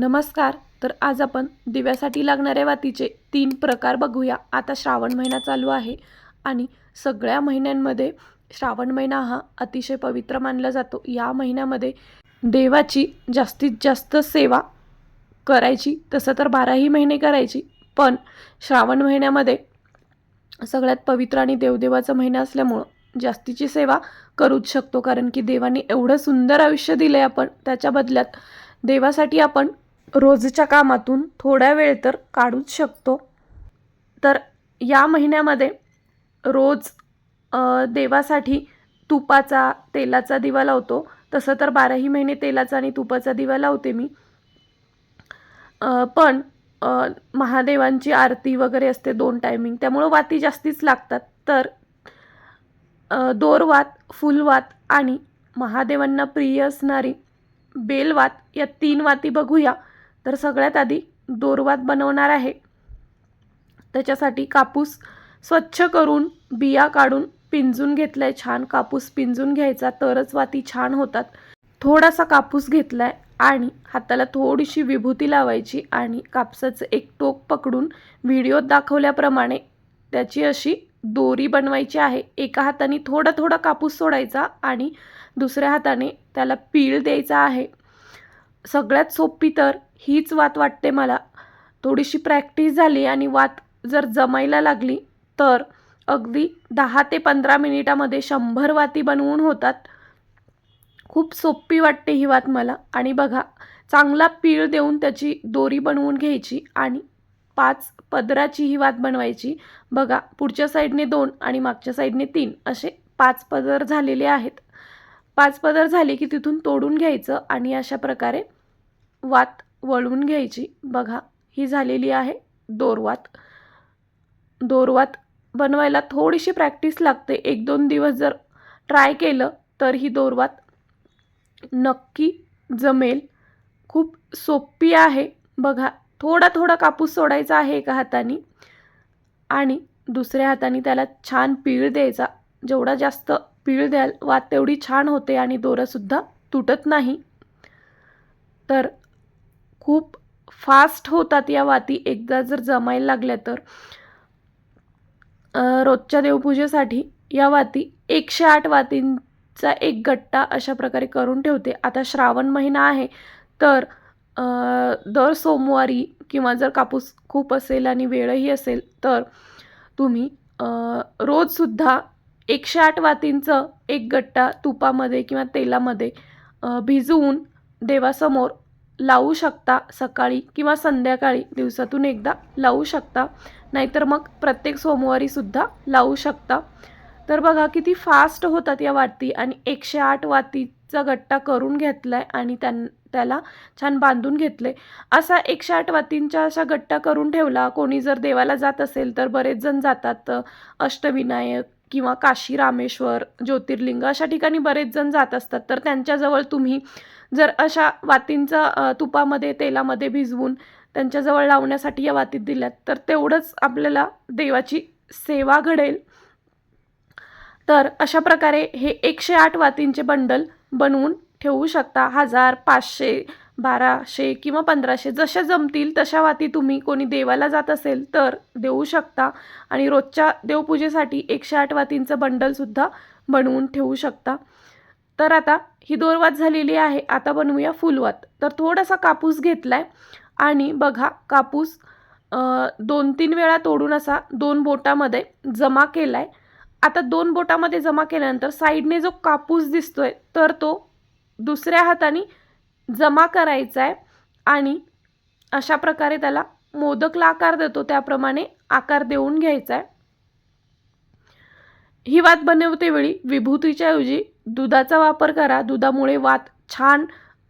नमस्कार तर आज आपण दिव्यासाठी लागणाऱ्या वातीचे तीन प्रकार बघूया. आता श्रावण महिना चालू आहे आणि सगळ्या महिन्यांमध्ये श्रावण महिना हा अतिशय पवित्र मानला जातो. या महिन्यामध्ये देवाची जास्तीत जास्त सेवा करायची तसं तर बाराही महिने करायची पण श्रावण महिन्यामध्ये सगळ्यात पवित्र आणि देवदेवाचा महिना असल्यामुळं जास्तीची सेवा करूच शकतो. कारण की देवाने एवढं सुंदर आयुष्य दिलं आहे आपण त्याच्या बदल्यात देवासाठी आपण रोजच्या कामातून थोडा वेळ तर काढूच शकतो. तर या महिन्यामध्ये रोज देवासाठी तुपाचा तेलाचा दिवा लावतो. तसं तर बाराही महिने तेलाचा आणि तुपाचा दिवा लावते मी. पण महादेवांची आरती वगैरे असते दोन टायमिंग त्यामुळं वाती जास्तीच लागतात. तर दोरवात फुलवात आणि महादेवांना प्रिय असणारी बेलवात या तीन वाती बघूया. तर सगळ्यात आधी दोरवात बनवणार आहे. त्याच्यासाठी कापूस स्वच्छ करून बिया काढून पिंजून घेतलाय छान. कापूस पिंजून घ्यायचा तरच वाती छान होतात. थोडासा कापूस घेतला आहे आणि हाताला थोडीशी विभूती लावायची आणि कापसाचं एक टोक पकडून व्हिडिओत दाखवल्याप्रमाणे त्याची अशी दोरी बनवायची आहे. एका हाताने थोडा थोडा कापूस सोडायचा आणि दुसऱ्या हाताने त्याला पीळ द्यायचा आहे. सगळ्यात सोपी तर हीच वात वाटते मला. थोडीशी प्रॅक्टिस झाली आणि वात जर जमायला लागली तर अगदी दहा ते पंधरा मिनिटामध्ये शंभर वाती बनवून होतात. खूप सोपी वाटते ही वात मला. आणि बघा चांगला पीळ देऊन त्याची दोरी बनवून घ्यायची आणि पाच पदराची ही वात बनवायची. बघा पुढच्या साईडने दोन आणि मागच्या साईडने तीन असे पाच पदर झालेले आहेत. पाच पदर झाले की तिथून तोडून घ्यायचं आणि अशा प्रकारे वात वळवून घ्यायची. बघा ही झालेली आहे दोरवात. दोरवात बनवायला थोडीशी प्रॅक्टिस लागते. एक दोन दिवस जर ट्राय केलं तर ही दोरवात नक्की जमेल. खूप सोपी आहे. बघा थोडा थोडा कापूस सोडायचा आहे एका हाताने आणि दुसऱ्या हाताने त्याला छान पीळ द्यायचा. जेवढा जास्त पीळ द्याल वात तेवढी छान होते आणि दोरासुद्धा तुटत नाही. तर खूप फास्ट होतात या वाती. एकदा जर जमायला लागल्या तर रोजच्या देवपूजेसाठी या वाती एकशे आठ वातींचा एक गट्टा अशा प्रकारे करून ठेवते. आता श्रावण महिना आहे तर दर सोमवारी किंवा जर कापूस खूप असेल आणि वेळही असेल तर तुम्ही रोजसुद्धा एकशे आठ वातींचं एक गट्टा तुपामध्ये किंवा तेलामध्ये भिजवून देवासमोर लावू शकता सकाळी किंवा संध्याकाळी. दिवसातून एकदा लावू शकता. नाहीतर मग प्रत्येक सोमवारीसुद्धा लावू शकता. तर बघा किती फास्ट होतात या वाती आणि एकशे आठ वातीचा गट्टा करून घेतला आहे आणि त्यां त्याला छान बांधून घेतले असा एकशे आठ वातींच्या अशा गट्टा करून ठेवला कोणी जर देवाला जात असेल तर बरेच जण जातात अष्टविनायक किंवा काशी रामेश्वर ज्योतिर्लिंग अशा ठिकाणी बरेच जण जात असतात. तर त्यांच्याजवळ तुम्ही जर अशा वातींचा तुपामध्ये तेलामध्ये भिजवून त्यांच्याजवळ लावण्यासाठी या वातीत दिल्यात तर तेवढंच आपल्याला देवाची सेवा घडेल. तर अशा प्रकारे हे एकशे आठ वातींचे बंडल बनवून ठेवू शकता. हजार पाचशे बाराशे किंवा पंधराशे जशा जमतील तशा वाती तुम्ही कोणी देवाला जात असेल तर देऊ शकता. आणि रोजच्या देवपूजेसाठी एकशे आठ वातींचं बंडलसुद्धा बनवून ठेवू शकता. तर आता ही दोरवात झालेली आहे. आता बनवूया फुलवात तर थोडासा कापूस घेतला आहे आणि बघा कापूस दोन तीन वेळा तोडून असा दोन बोटामध्ये जमा केला आहे आता दोन बोटामध्ये जमा केल्यानंतर साईडने जो कापूस दिसतोय तर तो दुसऱ्या हाताने जमा करायचा आहे आणि अशा प्रकारे त्याला मोदकला आकार देतो त्याप्रमाणे आकार देऊन घ्यायचा आहे ही वात बनवते वेळी विभूतीच्या ऐवजी दुधाचा वापर करा. दुधामुळे वात छान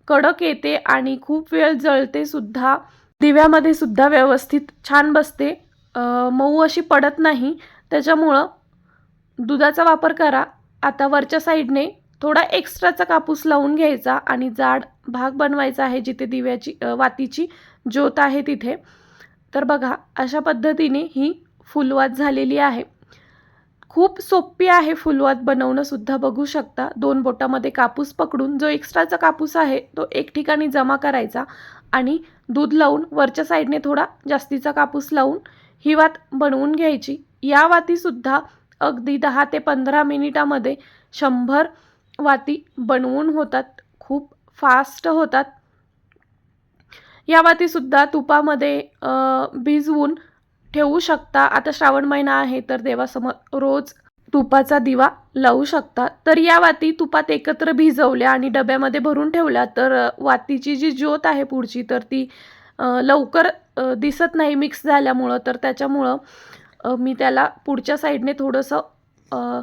कडक येते आणि खूप वेळ जळते सुद्धा. दिव्यामध्ये सुद्धा व्यवस्थित छान बसते. मऊ अशी पडत नाही. त्याच्यामुळं दुधाचा वापर करा. आता वरच्या साईडने थोडा एक्स्ट्राचा कापूस लावून घ्यायचा आणि जाड भाग बनवायचा आहे जिथे दिव्याची वातीची ज्योत आहे तिथे. तर बघा अशा पद्धतीने ही फुलवात झालेली आहे. खूप सोपी आहे फुलवात बनवणं सुद्धा बघू शकता. दोन बोटामध्ये कापूस पकडून जो एक्स्ट्राचा कापूस आहे तो एक ठिकाणी जमा करायचा आणि दूध लावून वरच्या साईडने थोडा जास्तीचा कापूस लावून ही वात बनवून घ्यायची. या वातीसुद्धा अगदी दहा ते पंधरा मिनिटामध्ये शंभर वाती बनवून होतात खूप फास्ट होतात. या वातीसुद्धा तुपामध्ये भिजवून ठेवू शकता. आता श्रावण महिना आहे तर देवासमोर रोज तुपाचा दिवा लावू शकता. तर या वाती तुपात एकत्र भिजवल्या आणि डब्यामध्ये भरून ठेवल्या तर वातीची जी ज्योत आहे पुढची तर ती लवकर दिसत नाही मिक्स झाल्यामुळं. तर त्याच्यामुळं मी त्याला पुढच्या साईडने थोडंसं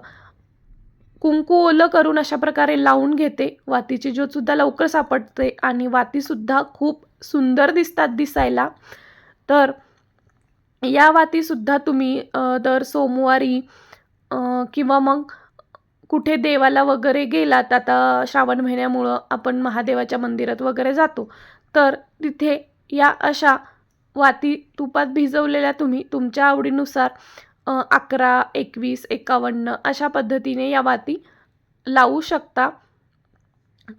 कुंकू ओलं करून अशा प्रकारे लावून घेते. वातीची ज्योतसुद्धा लवकर सापडते आणि वातीसुद्धा खूप सुंदर दिसतात दिसायला. तर या वातीसुद्धा तुम्ही दर सोमवारी किंवा मग कुठे देवाला वगैरे गेलात आता श्रावण महिन्यामुळं आपण महादेवाच्या मंदिरात वगैरे जातो. तर तिथे या अशा वाती तुपात भिजवलेल्या तुम्ही तुमच्या आवडीनुसार अकरा एकवीस एकावन्न अशा पद्धतीने या वाती लावू शकता.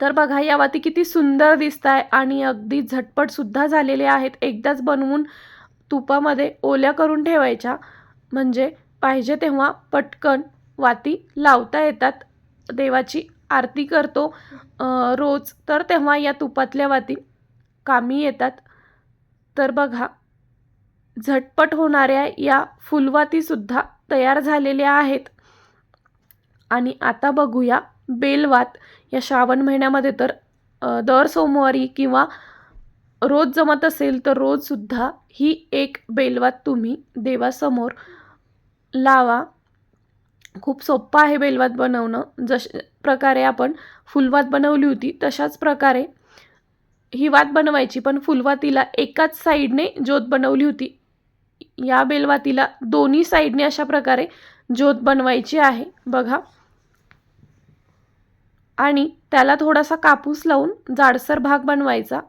तर बघा या वाती किती सुंदर दिसत आहे आणि अगदी झटपटसुद्धा झालेले आहेत. एकदाच बनवून तुपामध्ये ओल्या करून ठेवायच्या. म्हणजे पाहिजे तेव्हा पटकन वाती लावता येतात. देवाची आरती करतो. रोज तर तेव्हा या तुपातल्या वाती कामी येतात. तर बघा झटपट होणाऱ्या या फुलवातीसुद्धा तयार झालेल्या आहेत. आणि आता बघूया बेलवात या श्रावण महिन्यामध्ये तर दर सोमवारी किंवा रोज जमत असेल तर रोजसुद्धा ही एक बेलवात तुम्ही देवासमोर लावा. खूप सोप्पं आहे बेलवात बनवणं. जश प्रकारे आपण फुलवात बनवली होती तशाच प्रकारे ही वात बनवायची. पण फुलवातीला एकाच साईडने ज्योत बनवली होती. या बेलवातीला दोन्ही साईडने अशा प्रकारे ज्योत बनवायची आहे. बघा. आणि त्याला थोडासा कापूस लावून जाडसर भाग बनवायचा.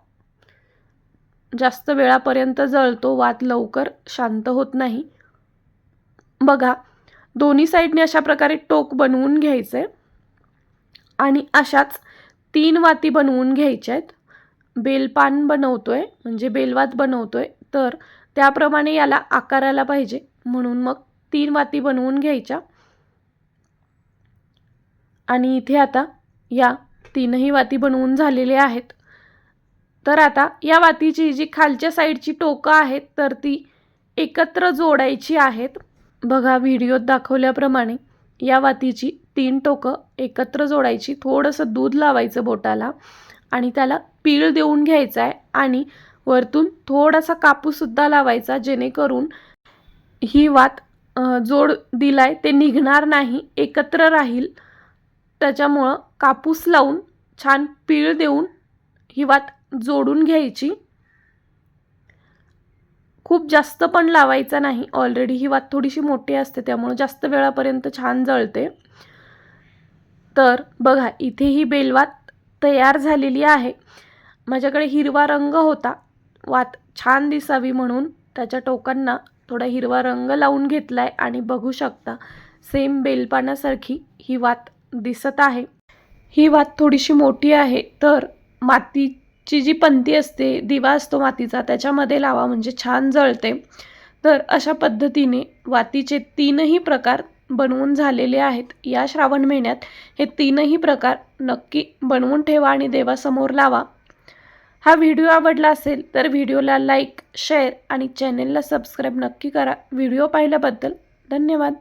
जास्त वेळापर्यंत जळतो वात लवकर शांत होत नाही. बघा. दोन्ही साईडने अशा प्रकारे टोक बनवून घ्यायचं. आहे आणि अशाच तीन वाती बनवून घ्यायच्या आहेत. बेलपान बनवतोय म्हणजे बेलवात बनवतोय. तर त्याप्रमाणे याला आकाराला पाहिजे. म्हणून मग तीन वाती बनवून घ्यायच्या. आणि इथे आता या तीनही वाती बनवून झालेल्या आहेत. तर आता या वातीची जी खालच्या साईडची टोकं आहेत तर ती एकत्र जोडायची आहेत. बघा व्हिडिओत दाखवल्याप्रमाणे या वातीची तीन टोकं एकत्र जोडायची. थोडंसं दूध लावायचं बोटाला आणि त्याला पीळ देऊन घ्यायचं आहे. आणि वरतून थोडासा कापूससुद्धा लावायचा जेणेकरून ही वात जोड दिलाय ते निघणार नाही एकत्र राहील. त्याच्यामुळं कापूस लावून छान पीळ देऊन ही वात जोडून घ्यायची. खूप जास्त पण लावायचा नाही ऑलरेडी ही वात थोडीशी मोठी असते त्यामुळं जास्त वेळापर्यंत छान जळते. तर बघा इथे ही बेलवात तयार झालेली आहे. माझ्याकडे हिरवा रंग होता वात छान दिसावी म्हणून त्याच्या टोकांना थोडा हिरवा रंग लावून घेतला आहे आणि बघू शकता सेम बेलपानासारखी ही वात दिसत आहे. ही वात थोडीशी मोठी आहे तर मातीची जी पंती असते दिवा असतो मातीचा त्याच्यामध्ये लावा म्हणजे छान जळते. तर अशा पद्धतीने वातीचे तीनही प्रकार बनवून झालेले आहेत. या श्रावण महिन्यात हे तीनही प्रकार नक्की बनवून ठेवा आणि देवासमोर लावा. हा व्हिडिओ आवडला असेल तर व्हिडिओला लाईक शेअर आणि चॅनेलला सबस्क्राईब नक्की करा. व्हिडिओ पाहिल्याबद्दल धन्यवाद.